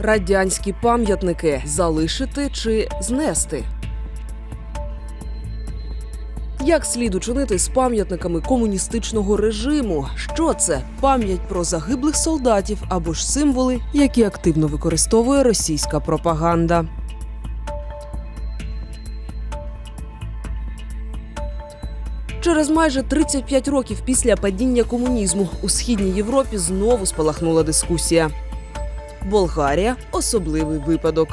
Радянські пам'ятники залишити чи знести. Як слід учинити з пам'ятниками комуністичного режиму? Що це? Пам'ять про загиблих солдатів або ж символи, які активно використовує російська пропаганда. Через майже 35 років після падіння комунізму у східній Європі знову спалахнула дискусія. Болгарія особливий випадок.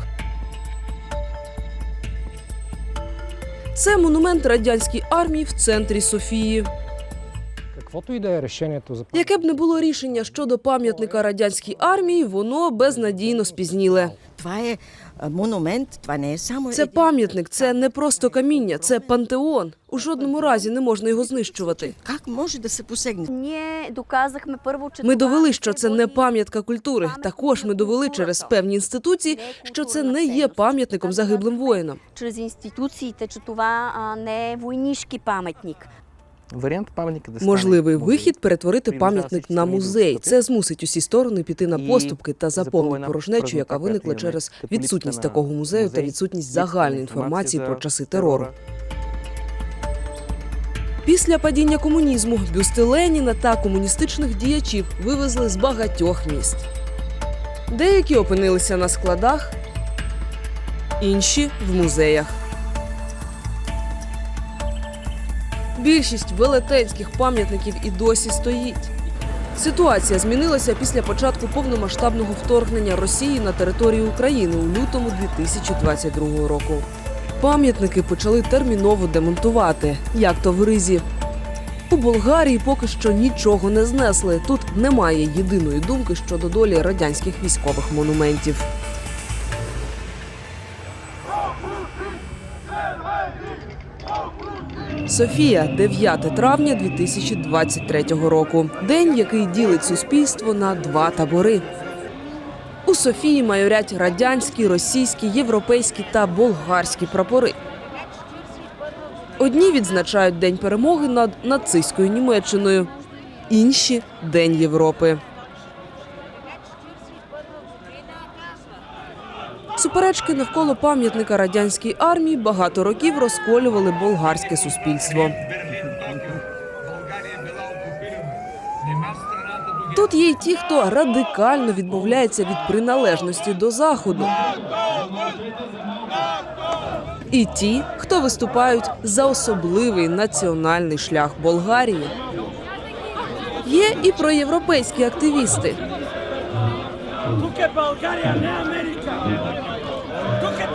Це монумент радянській армії в центрі Софії. Яке б не було рішення щодо пам'ятника радянській армії, воно безнадійно спізніле. Е монумент, това не е само Це пам'ятник, це не просто каміння, це пантеон. У жодному разі не можна його знищувати. Как може Ми довели, що це не пам'ятка культури. Також ми довели через певні інституції, що це не є пам'ятником загиблим воїнам. Чрез інституциите, че това не войнишки паметник. Варіант пам'ятника де Можливий вихід перетворити пам'ятник на музей. Це змусить усі сторони піти на поступки та заповнить порожнечу, яка виникла через відсутність такого музею та відсутність загальної інформації про часи терору. терору. Після падіння комунізму бюсти Леніна та комуністичних діячів вивезли з багатьох міст. Деякі опинилися на складах, інші в музеях. Більшість велетенських пам'ятників і досі стоїть. Ситуація змінилася після початку повномасштабного вторгнення Росії на територію України у лютому 2022 року. Пам'ятники почали терміново демонтувати, як то в Ризі. У Болгарії поки що нічого не знесли. Тут немає єдиної думки щодо долі радянських військових монументів. Софія, 9 травня 2023 року. День, який ділить суспільство на два табори. У Софії майорять радянські, російські, європейські та болгарські прапори. Одні відзначають День перемоги над нацистською Німеччиною, інші День Європи. Суперечки навколо пам'ятника радянській армії багато років розколювали болгарське суспільство. Тут є й ті, хто радикально відмовляється від приналежності до заходу. І ті, хто виступають за особливий національний шлях Болгарії. Є і проєвропейські активісти. Тук не Америка.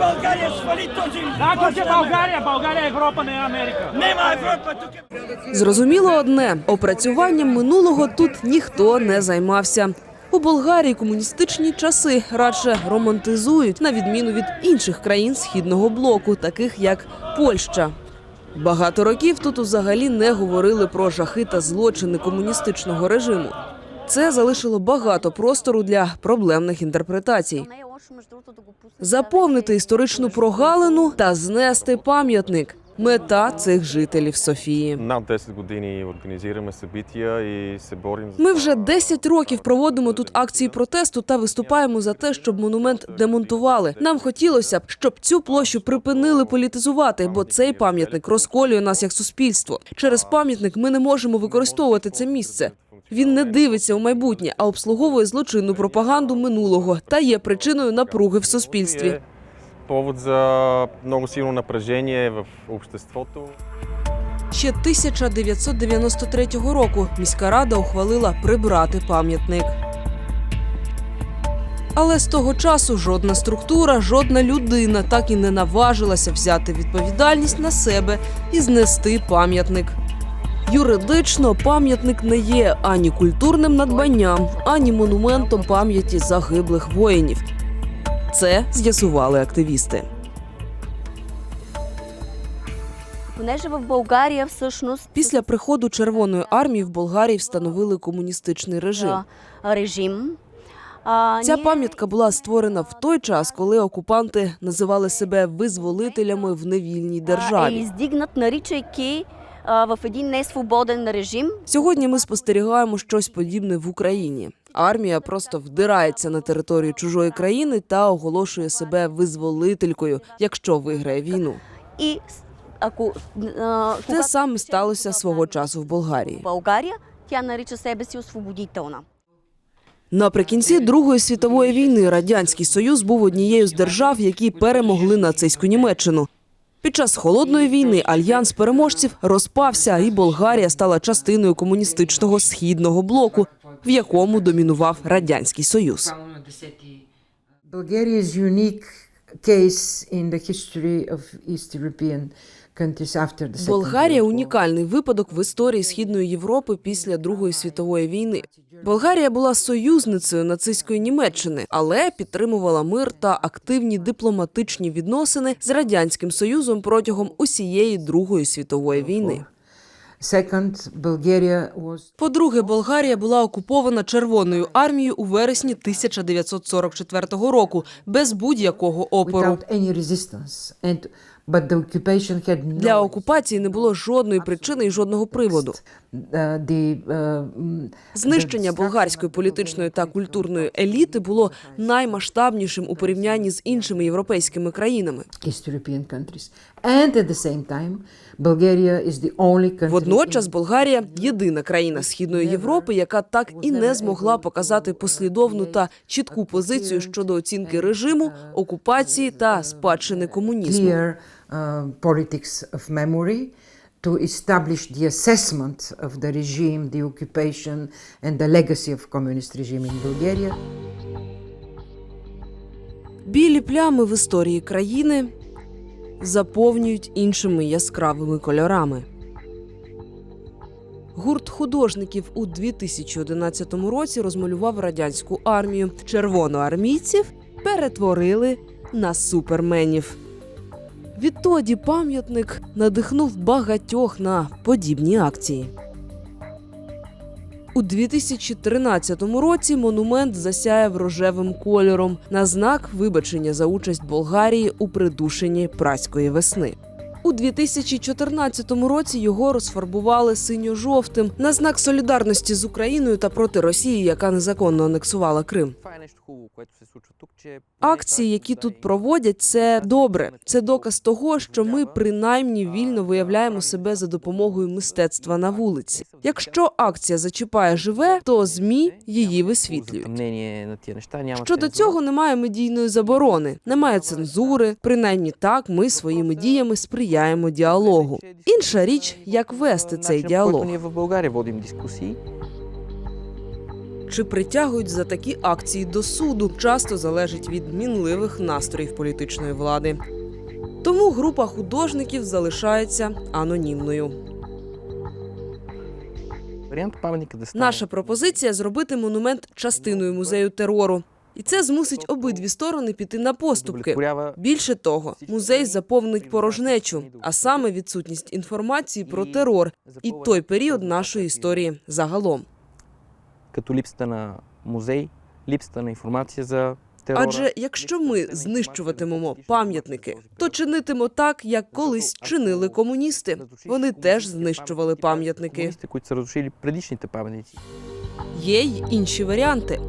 Тук е България, свали този Kako лош će намек. Българija? Българija je Evropa, ne Amerika. Нема Европа, тук е... Зрозуміло одне: опрацюванням минулого тут ніхто не займався. У Болгарії комуністичні часи радше романтизують на відміну від інших країн східного блоку, таких як Польща. Багато років тут взагалі не говорили про жахи та злочини комуністичного режиму. Це залишило багато простору для проблемних інтерпретацій. Заповнити історичну прогалину та знести пам'ятник мета цих жителів Софії. Над 10 години організуємо събития і борим Ми вже 10 років проводимо тут акції протесту та виступаємо за те, щоб монумент демонтували. Нам хотілося б, щоб цю площу припинили політизувати, бо цей пам'ятник розколює нас як суспільство. Через пам'ятник ми не можемо використовувати це місце. Він не дивиться у майбутнє, а обслуговує злочинну пропаганду минулого та є причиною напруги в суспільстві. Повод за много силно напрежение в обществото. Ще 1993 року міська рада ухвалила прибрати пам'ятник. Але з того часу жодна структура, жодна людина так і не наважилася взяти відповідальність на себе і знести пам'ятник. Юридично пам'ятник не є ані культурним надбанням, ані монументом пам'яті загиблих воїнів. Це з'ясували активісти. В България всъщност Після приходу Червоної армії в Болгарії встановили комуністичний режим. режим. Ця пам'ятка була створена в той час, коли окупанти називали себе визволителями в невільній державі. А, в един несвободен режим. Сьогодні ми спостерігаємо щось подібне в Україні. Армія просто вдирається на територію чужої країни та оголошує себе визволителькою, якщо виграє війну. С- ако Те саме сталося свого часу в Болгарії. България, тя нарича себе си освободителна. Наприкінці Другої світової війни радянський союз був однією з держав, які перемогли нацистську Німеччину. Під час холодної війни альянс переможців розпався, і Болгарія стала частиною комуністичного східного блоку, в якому домінував радянський союз. Bulgaria is unique case in the history of East European Болгарія унікальний випадок в історії східної Європи після Другої світової війни. Болгарія була союзницею нацистської Німеччини, але підтримувала мир та активні дипломатичні відносини з радянським союзом протягом усієї Другої світової війни. По-друге, Болгарія була окупована Червоною армією у вересні 1944 року без будь-якого опору. Для окупації не було жодної причини і жодного приводу. Знищення болгарської політичної та культурної еліти було наймасштабнішим у порівнянні з іншими європейськими країнами. Водночас Болгарія єдина країна східної Європи, яка так і не змогла показати послідовну та чітку позицію щодо оцінки режиму, окупації та спадщини комунізму. uh, to establish the assessment of the regime, the occupation, and the legacy of communist regime in Bulgaria. Білі плями в історії країни заповнюють іншими яскравими кольорами. Гурт художників у 2011 році розмалював радянську армію. Червоноармійців перетворили на суперменів. Відтоді пам'ятник надихнув багатьох на подібні акції. У 2013 році монумент засяяв рожевим кольором на знак вибачення за участь Болгарії у придушенні праської весни. У 2014 році його розфарбували синьо-жовтим на знак солідарності з Україною та проти Росії, яка незаконно анексувала Крим. Акції, які тут проводять, це добре. Це доказ того, що ми принаймні вільно виявляємо себе за допомогою мистецтва на вулиці. Якщо акція зачіпає живе, то змі її висвітлюють. Щодо цього немає медійної заборони, немає цензури. Принаймні так ми своїми діями сприяємо діалогу. Інша річ, як вести цей діалог. в България водим дискусии. Чи притягують за такі акції до суду, часто залежить від мінливих настроїв політичної влади. Тому група художників залишається анонімною. Наша пропозиція зробити монумент частиною музею терору. І це змусить обидві сторони піти на поступки. Більше того, музей заповнить порожнечу, а саме відсутність інформації про терор і той період нашої історії загалом. Като липсата на музей, липсата на інформація за терора. Адже якщо ми знищуватимемо пам'ятники, то чинитимо так, як колись чинили комуністи. Вони теж знищували пам'ятники. Комуністи, които са разрушили предишните. Є й інші варіанти.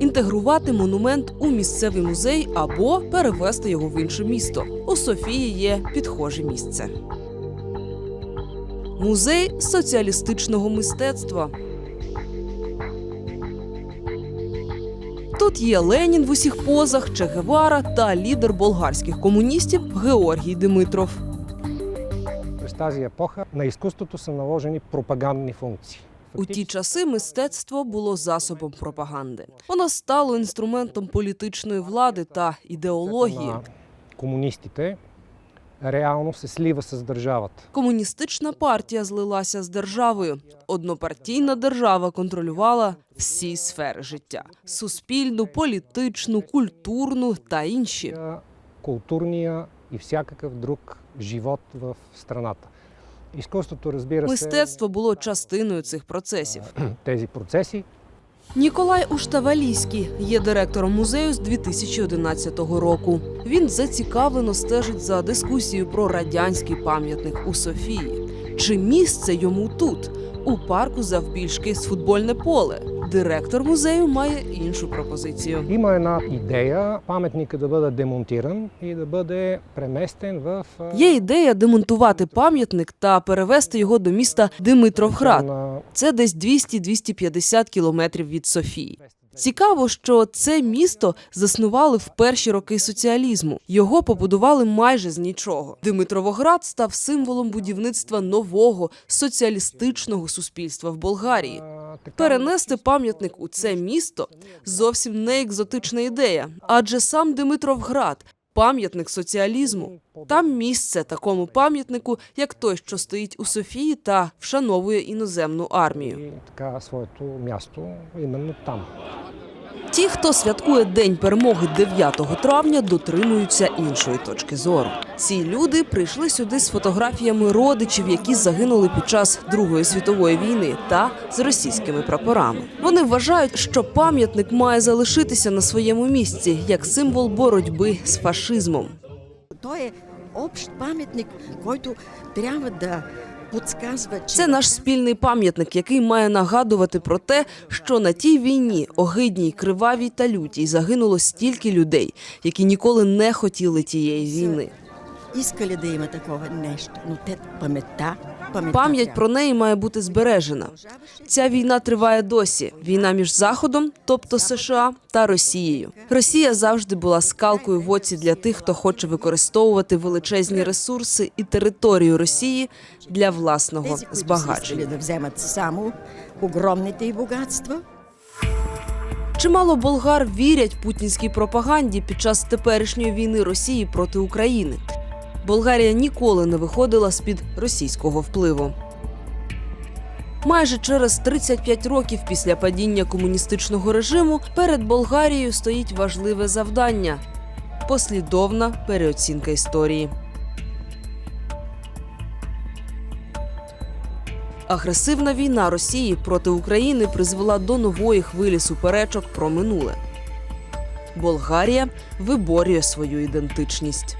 Інтегрувати монумент у місцевий музей або перевести його в інше місто. У Софії є підхоже місце. Музей соціалістичного мистецтва. Тут є Ленін в усіх позах, Че Гевара та лідер болгарських комуністів Георгій Димитров. През тази епоха на изкуството са наложені пропагандні функції. У ті часи мистецтво було засобом пропаганди. Воно стало інструментом політичної влади та ідеології. комуністите реално се слива с държавата. Комуністична партія злилася з державою. Однопартійна держава контролювала всі сфери життя: суспільну, політичну, культурну та інші. Културния и всякакъв друг живот в страната. Изкуството, разбира се, Мистецтво було частиною цих процесів. тези процеси Ніколай Уштавалійський є директором музею з 2011 року. Він зацікавлено стежить за дискусією про радянський пам'ятник у Софії. Чи місце йому тут, у парку завбільшки з футбольне поле? Директор музею має іншу пропозицію. Има една ідея пам'ятника да бъде демонтиран і да бъде преместен в Є ідея демонтувати пам'ятник та перевести його до міста Димитровград. Це десь 200-250 кілометрів від Софії. Цікаво, що це місто заснували в перші роки соціалізму. Його побудували майже з нічого. Димитровоград став символом будівництва нового соціалістичного суспільства в Болгарії. Перенести пам'ятник у це місто зовсім не екзотична ідея, адже сам Димитровград пам'ятник соціалізму. Там місце такому пам'ятнику, як той, що стоїть у Софії та вшановує іноземну армію. така своє място іменно там. Ті, хто святкує День перемоги 9 травня, дотримуються іншої точки зору. Ці люди прийшли сюди з фотографіями родичів, які загинули під час Другої світової війни, та з російськими прапорами. Вони вважають, що пам'ятник має залишитися на своєму місці як символ боротьби з фашизмом. Той е общ паметник, който трябва да подсказва, че Це наш спільний пам'ятник, який має нагадувати про те, що на тій війні, огидній, кривавій та лютій, загинуло стільки людей, які ніколи не хотіли тієї війни. Іскалі даємо такого нещо, но те паметта Пам'ять про неї має бути збережена. Ця війна триває досі. Війна між Заходом, тобто США, та Росією. Росія завжди була скалкою в оці для тих, хто хоче використовувати величезні ресурси і територію Росії для власного збагачення. Чимало болгар вірять путінській пропаганді під час теперішньої війни Росії проти України. Болгарія ніколи не виходила з під російського впливу. Майже через 35 років після падіння комуністичного режиму перед Болгарією стоїть важливе завдання послідовна переоцінка історії. Агресивна війна Росії проти України призвела до нової хвилі суперечок про минуле. Болгарія виборює свою ідентичність.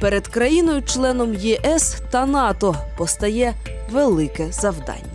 Перед країною-членом ЄС та НАТО постає велике завдання.